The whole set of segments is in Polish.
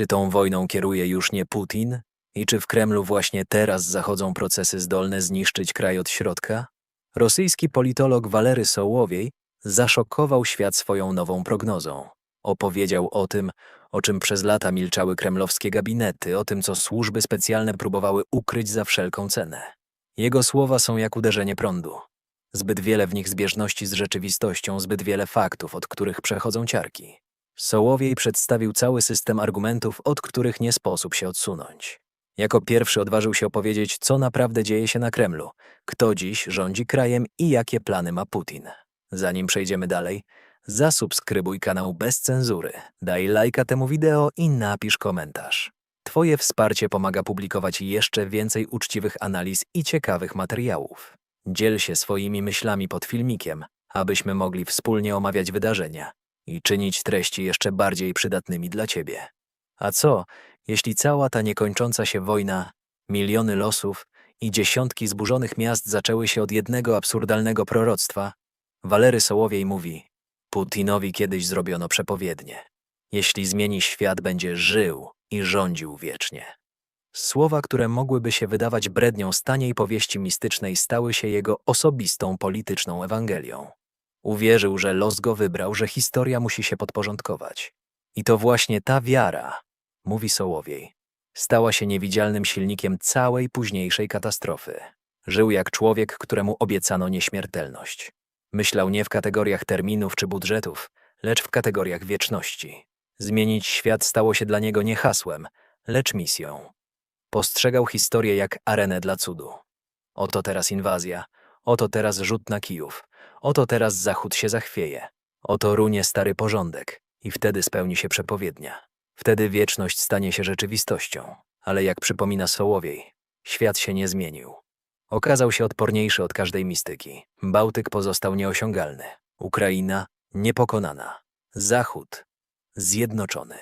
Czy tą wojną kieruje już nie Putin? I czy w Kremlu właśnie teraz zachodzą procesy zdolne zniszczyć kraj od środka? Rosyjski politolog Walery Sołowiej zaszokował świat swoją nową prognozą. Opowiedział o tym, o czym przez lata milczały kremlowskie gabinety, o tym, co służby specjalne próbowały ukryć za wszelką cenę. Jego słowa są jak uderzenie prądu. Zbyt wiele w nich zbieżności z rzeczywistością, zbyt wiele faktów, od których przechodzą ciarki. Sołowiej przedstawił cały system argumentów, od których nie sposób się odsunąć. Jako pierwszy odważył się opowiedzieć, co naprawdę dzieje się na Kremlu, kto dziś rządzi krajem i jakie plany ma Putin. Zanim przejdziemy dalej, zasubskrybuj kanał bez cenzury, daj lajka temu wideo i napisz komentarz. Twoje wsparcie pomaga publikować jeszcze więcej uczciwych analiz i ciekawych materiałów. Dziel się swoimi myślami pod filmikiem, abyśmy mogli wspólnie omawiać wydarzenia i czynić treści jeszcze bardziej przydatnymi dla Ciebie. A co, jeśli cała ta niekończąca się wojna, miliony losów i dziesiątki zburzonych miast zaczęły się od jednego absurdalnego proroctwa? Walery Sołowiej mówi, Putinowi kiedyś zrobiono przepowiednie. Jeśli zmieni świat, będzie żył i rządził wiecznie. Słowa, które mogłyby się wydawać brednią z taniej powieści mistycznej, stały się jego osobistą polityczną Ewangelią. Uwierzył, że los go wybrał, że historia musi się podporządkować. I to właśnie ta wiara, mówi Sołowiej, stała się niewidzialnym silnikiem całej późniejszej katastrofy. Żył jak człowiek, któremu obiecano nieśmiertelność. Myślał nie w kategoriach terminów czy budżetów, lecz w kategoriach wieczności. Zmienić świat stało się dla niego nie hasłem, lecz misją. Postrzegał historię jak arenę dla cudu. Oto teraz inwazja, oto teraz rzut na Kijów, oto teraz Zachód się zachwieje, oto runie stary porządek i wtedy spełni się przepowiednia. Wtedy wieczność stanie się rzeczywistością. Ale jak przypomina Sołowiej, świat się nie zmienił. Okazał się odporniejszy od każdej mistyki. Bałtyk pozostał nieosiągalny. Ukraina niepokonana. Zachód zjednoczony.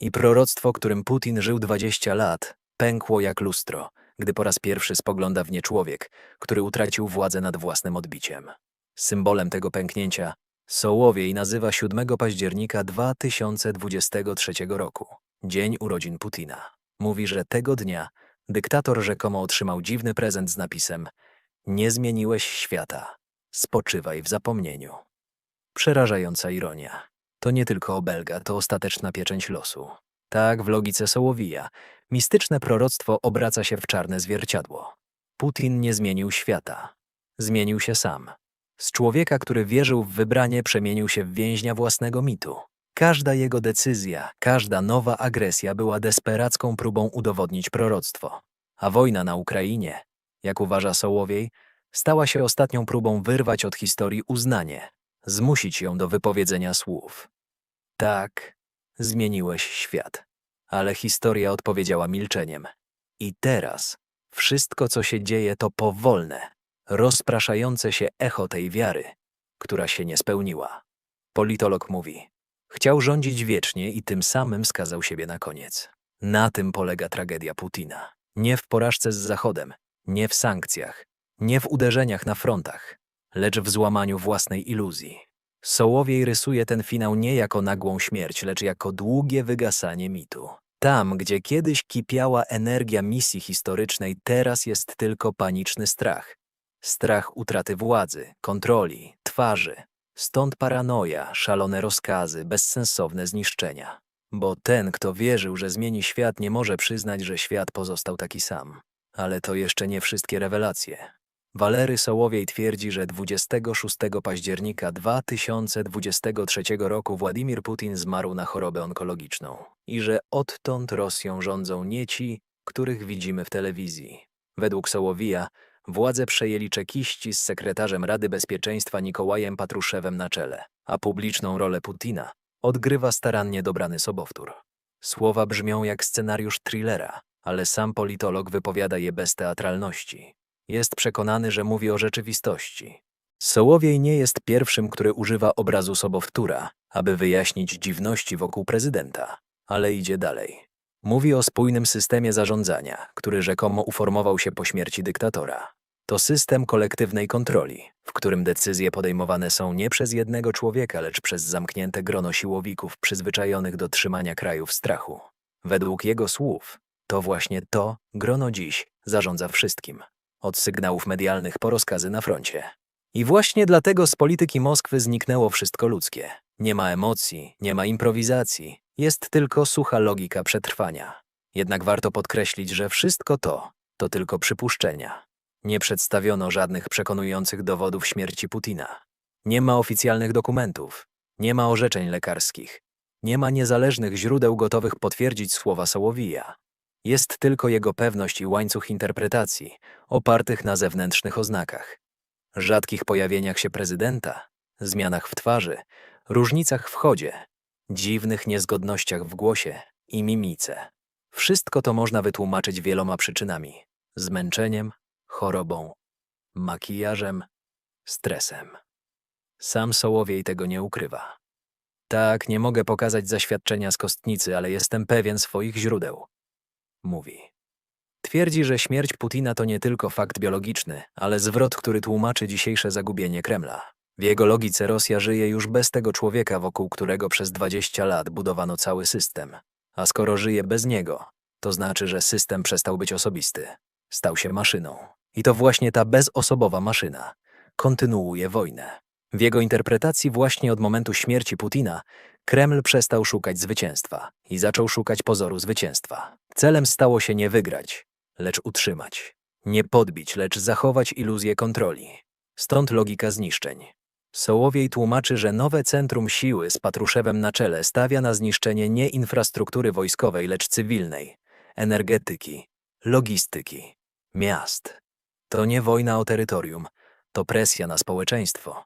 I proroctwo, którym Putin żył 20 lat, pękło jak lustro, gdy po raz pierwszy spogląda w nie człowiek, który utracił władzę nad własnym odbiciem. Symbolem tego pęknięcia Sołowiej nazywa 7 października 2023 roku, dzień urodzin Putina. Mówi, że tego dnia dyktator rzekomo otrzymał dziwny prezent z napisem Nie zmieniłeś świata, spoczywaj w zapomnieniu. Przerażająca ironia. To nie tylko obelga, to ostateczna pieczęć losu. Tak, w logice Sołowija, mistyczne proroctwo obraca się w czarne zwierciadło. Putin nie zmienił świata. Zmienił się sam. Z człowieka, który wierzył w wybranie, przemienił się w więźnia własnego mitu. Każda jego decyzja, każda nowa agresja była desperacką próbą udowodnić proroctwo. A wojna na Ukrainie, jak uważa Sołowiej, stała się ostatnią próbą wyrwać od historii uznanie, zmusić ją do wypowiedzenia słów. Tak, zmieniłeś świat. Ale historia odpowiedziała milczeniem. I teraz wszystko, co się dzieje, to powolne, rozpraszające się echo tej wiary, która się nie spełniła. Politolog mówi: Chciał rządzić wiecznie i tym samym skazał siebie na koniec. Na tym polega tragedia Putina. Nie w porażce z Zachodem, nie w sankcjach, nie w uderzeniach na frontach, lecz w złamaniu własnej iluzji. Sołowiej rysuje ten finał nie jako nagłą śmierć, lecz jako długie wygasanie mitu. Tam, gdzie kiedyś kipiała energia misji historycznej, teraz jest tylko paniczny strach. Strach utraty władzy, kontroli, twarzy. Stąd paranoja, szalone rozkazy, bezsensowne zniszczenia. Bo ten, kto wierzył, że zmieni świat, nie może przyznać, że świat pozostał taki sam. Ale to jeszcze nie wszystkie rewelacje. Walery Sołowiej twierdzi, że 26 października 2023 roku Władimir Putin zmarł na chorobę onkologiczną i że odtąd Rosją rządzą nie ci, których widzimy w telewizji. Według Sołowija władzę przejęli czekiści z sekretarzem Rady Bezpieczeństwa Nikołajem Patruszewem na czele, a publiczną rolę Putina odgrywa starannie dobrany sobowtór. Słowa brzmią jak scenariusz thrillera, ale sam politolog wypowiada je bez teatralności. Jest przekonany, że mówi o rzeczywistości. Sołowiej nie jest pierwszym, który używa obrazu sobowtóra, aby wyjaśnić dziwności wokół prezydenta, ale idzie dalej. Mówi o spójnym systemie zarządzania, który rzekomo uformował się po śmierci dyktatora. To system kolektywnej kontroli, w którym decyzje podejmowane są nie przez jednego człowieka, lecz przez zamknięte grono siłowików przyzwyczajonych do trzymania kraju w strachu. Według jego słów, to właśnie to grono dziś zarządza wszystkim. Od sygnałów medialnych po rozkazy na froncie. I właśnie dlatego z polityki Moskwy zniknęło wszystko ludzkie. Nie ma emocji, nie ma improwizacji, jest tylko sucha logika przetrwania. Jednak warto podkreślić, że wszystko to to tylko przypuszczenia. Nie przedstawiono żadnych przekonujących dowodów śmierci Putina. Nie ma oficjalnych dokumentów, nie ma orzeczeń lekarskich, nie ma niezależnych źródeł gotowych potwierdzić słowa Sołowija. Jest tylko jego pewność i łańcuch interpretacji, opartych na zewnętrznych oznakach. Rzadkich pojawieniach się prezydenta, zmianach w twarzy, różnicach w chodzie, dziwnych niezgodnościach w głosie i mimice. Wszystko to można wytłumaczyć wieloma przyczynami: zmęczeniem, chorobą, makijażem, stresem. Sam Sołowiej tego nie ukrywa. Tak, nie mogę pokazać zaświadczenia z kostnicy, ale jestem pewien swoich źródeł. Mówi. Twierdzi, że śmierć Putina to nie tylko fakt biologiczny, ale zwrot, który tłumaczy dzisiejsze zagubienie Kremla. W jego logice Rosja żyje już bez tego człowieka, wokół którego przez 20 lat budowano cały system. A skoro żyje bez niego, to znaczy, że system przestał być osobisty. Stał się maszyną. I to właśnie ta bezosobowa maszyna kontynuuje wojnę. W jego interpretacji właśnie od momentu śmierci Putina Kreml przestał szukać zwycięstwa i zaczął szukać pozoru zwycięstwa. Celem stało się nie wygrać, lecz utrzymać. Nie podbić, lecz zachować iluzję kontroli. Stąd logika zniszczeń. Sołowiej tłumaczy, że nowe centrum siły z Patruszewem na czele stawia na zniszczenie nie infrastruktury wojskowej, lecz cywilnej, energetyki, logistyki, miast. To nie wojna o terytorium, to presja na społeczeństwo.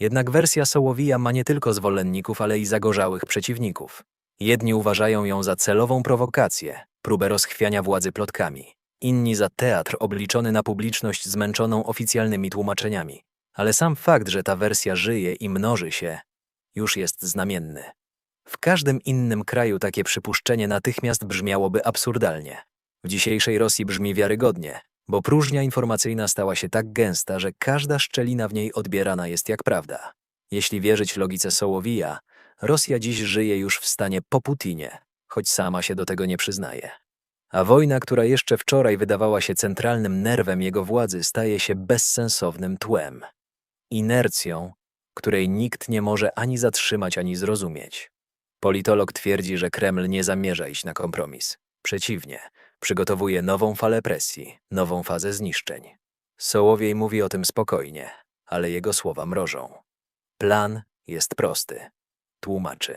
Jednak wersja Sołowija ma nie tylko zwolenników, ale i zagorzałych przeciwników. Jedni uważają ją za celową prowokację, próbę rozchwiania władzy plotkami. Inni za teatr obliczony na publiczność zmęczoną oficjalnymi tłumaczeniami. Ale sam fakt, że ta wersja żyje i mnoży się, już jest znamienny. W każdym innym kraju takie przypuszczenie natychmiast brzmiałoby absurdalnie. W dzisiejszej Rosji brzmi wiarygodnie, bo próżnia informacyjna stała się tak gęsta, że każda szczelina w niej odbierana jest jak prawda. Jeśli wierzyć logice Sołowija, Rosja dziś żyje już w stanie po Putinie, choć sama się do tego nie przyznaje. A wojna, która jeszcze wczoraj wydawała się centralnym nerwem jego władzy, staje się bezsensownym tłem. Inercją, której nikt nie może ani zatrzymać, ani zrozumieć. Politolog twierdzi, że Kreml nie zamierza iść na kompromis. Przeciwnie, przygotowuje nową falę presji, nową fazę zniszczeń. Sołowiej mówi o tym spokojnie, ale jego słowa mrożą. Plan jest prosty. Tłumaczy.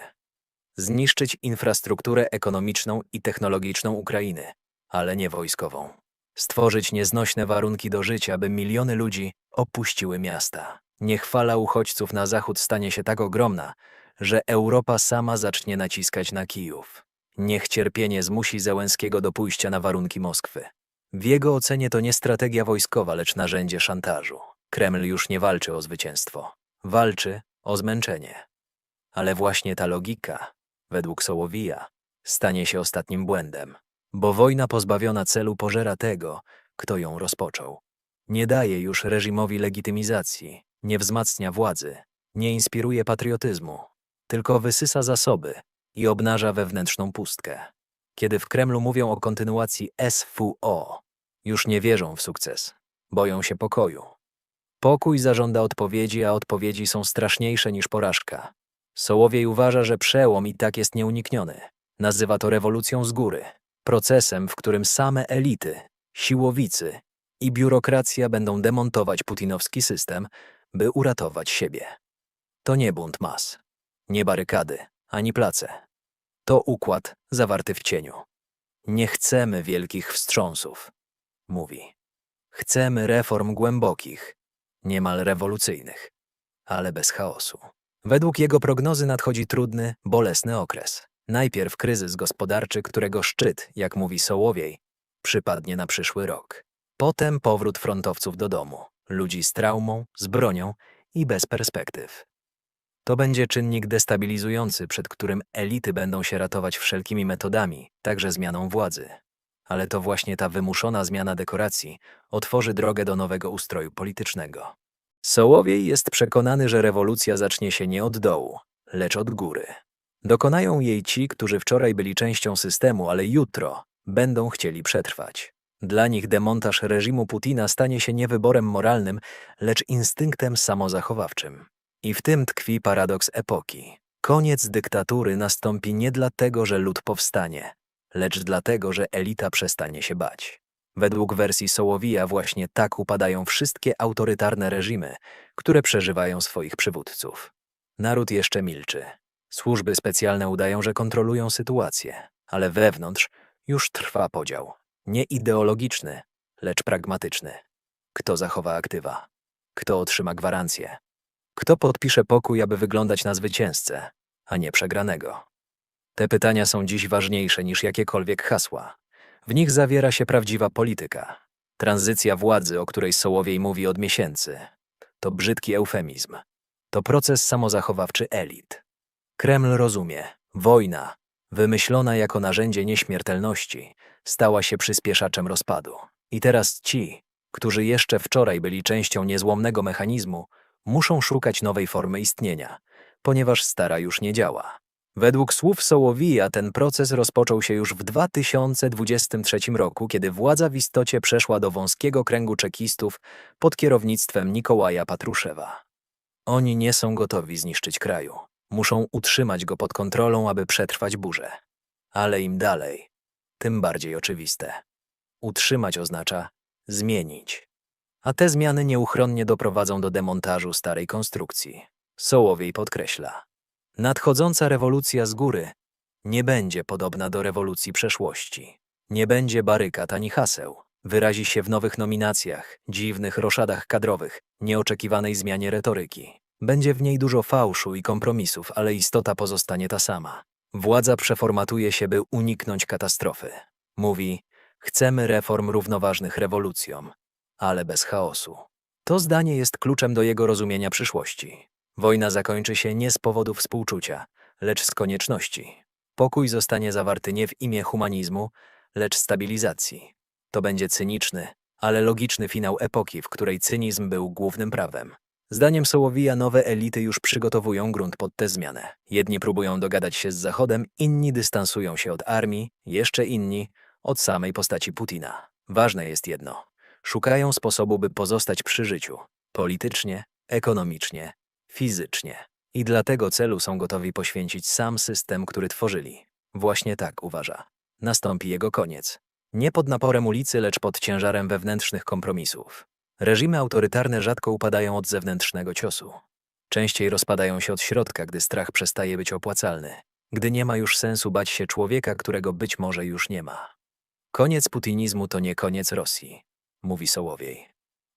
Zniszczyć infrastrukturę ekonomiczną i technologiczną Ukrainy, ale nie wojskową. Stworzyć nieznośne warunki do życia, by miliony ludzi opuściły miasta. Niech fala uchodźców na zachód stanie się tak ogromna, że Europa sama zacznie naciskać na Kijów. Niech cierpienie zmusi Zełenskiego do pójścia na warunki Moskwy. W jego ocenie to nie strategia wojskowa, lecz narzędzie szantażu. Kreml już nie walczy o zwycięstwo. Walczy o zmęczenie. Ale właśnie ta logika, według Sołowija, stanie się ostatnim błędem. Bo wojna pozbawiona celu pożera tego, kto ją rozpoczął. Nie daje już reżimowi legitymizacji, nie wzmacnia władzy, nie inspiruje patriotyzmu, tylko wysysa zasoby i obnaża wewnętrzną pustkę. Kiedy w Kremlu mówią o kontynuacji SWO, już nie wierzą w sukces, boją się pokoju. Pokój zażąda odpowiedzi, a odpowiedzi są straszniejsze niż porażka. Sołowiej uważa, że przełom i tak jest nieunikniony. Nazywa to rewolucją z góry, procesem, w którym same elity, siłowicy i biurokracja będą demontować putinowski system, by uratować siebie. To nie bunt mas, nie barykady, ani place. To układ zawarty w cieniu. Nie chcemy wielkich wstrząsów, mówi. Chcemy reform głębokich, niemal rewolucyjnych, ale bez chaosu. Według jego prognozy nadchodzi trudny, bolesny okres. Najpierw kryzys gospodarczy, którego szczyt, jak mówi Sołowiej, przypadnie na przyszły rok. Potem powrót frontowców do domu, ludzi z traumą, z bronią i bez perspektyw. To będzie czynnik destabilizujący, przed którym elity będą się ratować wszelkimi metodami, także zmianą władzy. Ale to właśnie ta wymuszona zmiana dekoracji otworzy drogę do nowego ustroju politycznego. Sołowiej jest przekonany, że rewolucja zacznie się nie od dołu, lecz od góry. Dokonają jej ci, którzy wczoraj byli częścią systemu, ale jutro będą chcieli przetrwać. Dla nich demontaż reżimu Putina stanie się nie wyborem moralnym, lecz instynktem samozachowawczym. I w tym tkwi paradoks epoki. Koniec dyktatury nastąpi nie dlatego, że lud powstanie, lecz dlatego, że elita przestanie się bać. Według wersji Sołowija właśnie tak upadają wszystkie autorytarne reżimy, które przeżywają swoich przywódców. Naród jeszcze milczy. Służby specjalne udają, że kontrolują sytuację, ale wewnątrz już trwa podział. Nie ideologiczny, lecz pragmatyczny. Kto zachowa aktywa? Kto otrzyma gwarancję? Kto podpisze pokój, aby wyglądać na zwycięzcę, a nie przegranego? Te pytania są dziś ważniejsze niż jakiekolwiek hasła. W nich zawiera się prawdziwa polityka. Tranzycja władzy, o której Sołowiej mówi od miesięcy. To brzydki eufemizm. To proces samozachowawczy elit. Kreml rozumie. Wojna, wymyślona jako narzędzie nieśmiertelności, stała się przyspieszaczem rozpadu. I teraz ci, którzy jeszcze wczoraj byli częścią niezłomnego mechanizmu, muszą szukać nowej formy istnienia, ponieważ stara już nie działa. Według słów Sołowija ten proces rozpoczął się już w 2023 roku, kiedy władza w istocie przeszła do wąskiego kręgu czekistów pod kierownictwem Nikołaja Patruszewa. Oni nie są gotowi zniszczyć kraju. Muszą utrzymać go pod kontrolą, aby przetrwać burzę. Ale im dalej, tym bardziej oczywiste. Utrzymać oznacza zmienić. A te zmiany nieuchronnie doprowadzą do demontażu starej konstrukcji. Sołowiej podkreśla. Nadchodząca rewolucja z góry nie będzie podobna do rewolucji przeszłości. Nie będzie barykad ani haseł. Wyrazi się w nowych nominacjach, dziwnych roszadach kadrowych, nieoczekiwanej zmianie retoryki. Będzie w niej dużo fałszu i kompromisów, ale istota pozostanie ta sama. Władza przeformatuje się, by uniknąć katastrofy. Mówi, chcemy reform równoważnych rewolucjom, ale bez chaosu. To zdanie jest kluczem do jego rozumienia przyszłości. Wojna zakończy się nie z powodu współczucia, lecz z konieczności. Pokój zostanie zawarty nie w imię humanizmu, lecz stabilizacji. To będzie cyniczny, ale logiczny finał epoki, w której cynizm był głównym prawem. Zdaniem Sołowija nowe elity już przygotowują grunt pod tę zmianę. Jedni próbują dogadać się z Zachodem, inni dystansują się od armii, jeszcze inni od samej postaci Putina. Ważne jest jedno. Szukają sposobu, by pozostać przy życiu. Politycznie, ekonomicznie, fizycznie. I dla tego celu są gotowi poświęcić sam system, który tworzyli. Właśnie tak uważa. Nastąpi jego koniec. Nie pod naporem ulicy, lecz pod ciężarem wewnętrznych kompromisów. Reżimy autorytarne rzadko upadają od zewnętrznego ciosu. Częściej rozpadają się od środka, gdy strach przestaje być opłacalny, gdy nie ma już sensu bać się człowieka, którego być może już nie ma. Koniec putinizmu to nie koniec Rosji, mówi Sołowiej.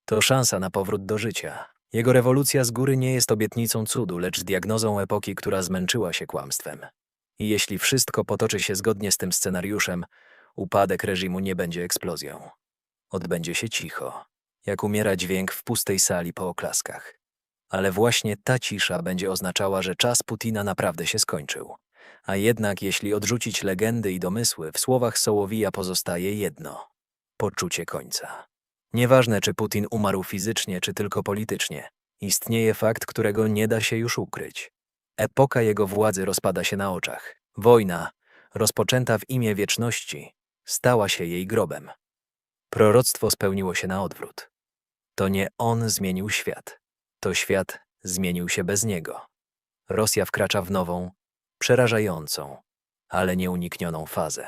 To szansa na powrót do życia. Jego rewolucja z góry nie jest obietnicą cudu, lecz diagnozą epoki, która zmęczyła się kłamstwem. I jeśli wszystko potoczy się zgodnie z tym scenariuszem, upadek reżimu nie będzie eksplozją. Odbędzie się cicho, jak umiera dźwięk w pustej sali po oklaskach. Ale właśnie ta cisza będzie oznaczała, że czas Putina naprawdę się skończył. A jednak, jeśli odrzucić legendy i domysły, w słowach Sołowija pozostaje jedno poczucie końca. Nieważne, czy Putin umarł fizycznie, czy tylko politycznie, istnieje fakt, którego nie da się już ukryć. Epoka jego władzy rozpada się na oczach. Wojna, rozpoczęta w imię wieczności, stała się jej grobem. Proroctwo spełniło się na odwrót. To nie on zmienił świat, to świat zmienił się bez niego. Rosja wkracza w nową, przerażającą, ale nieuniknioną fazę.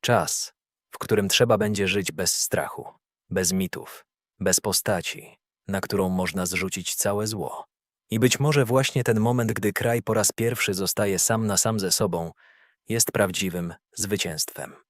Czas, w którym trzeba będzie żyć bez strachu, bez mitów, bez postaci, na którą można zrzucić całe zło. I być może właśnie ten moment, gdy kraj po raz pierwszy zostaje sam na sam ze sobą, jest prawdziwym zwycięstwem.